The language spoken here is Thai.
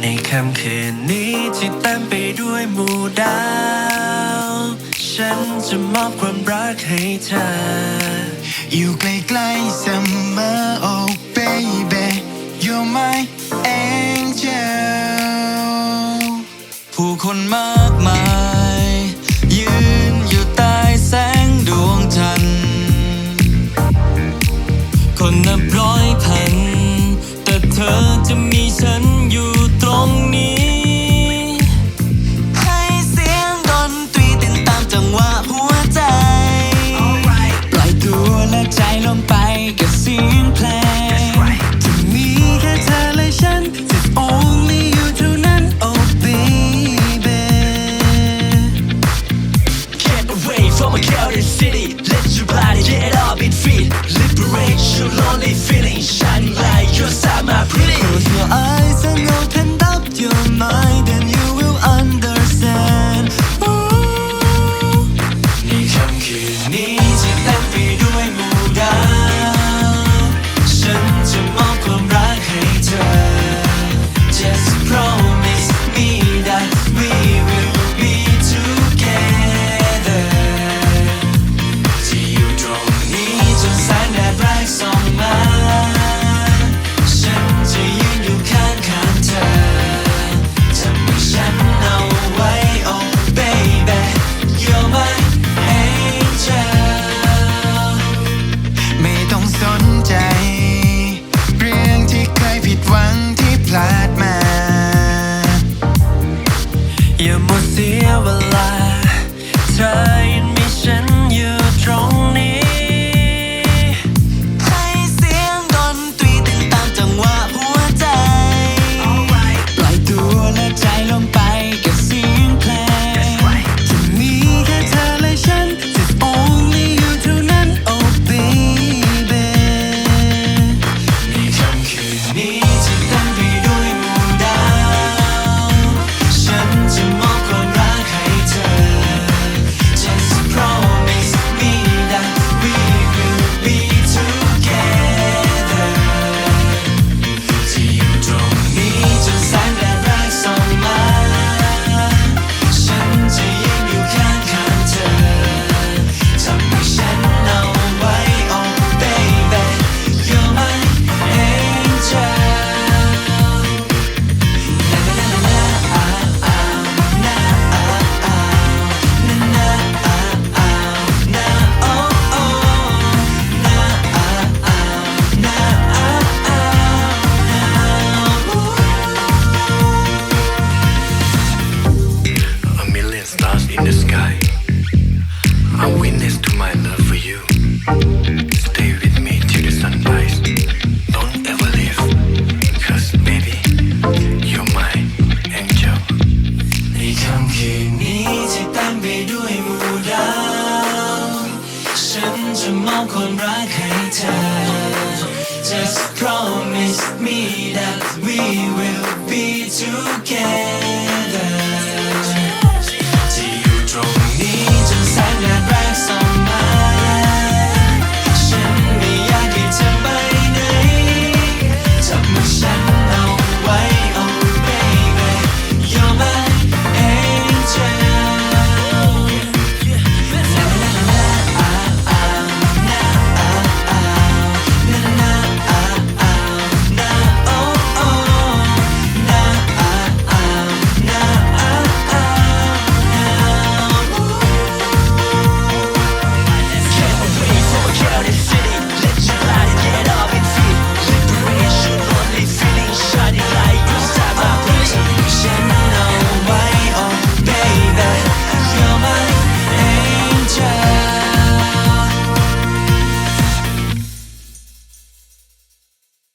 ในค่ำคืนนี้ที่เต็มไปด้วยหมู่ดาว ฉันจะมอบความรักให้เธอ อยู่ใกล้ๆเสมอ oh baby you're my angel ผู้คนมา my Close your eyes and open up your mind And you will understand. คืนนี้ที่เต็มไปด้วยหมู่ดาวฉันจะมอบคนรักให้เธอ Just promise me that we will be together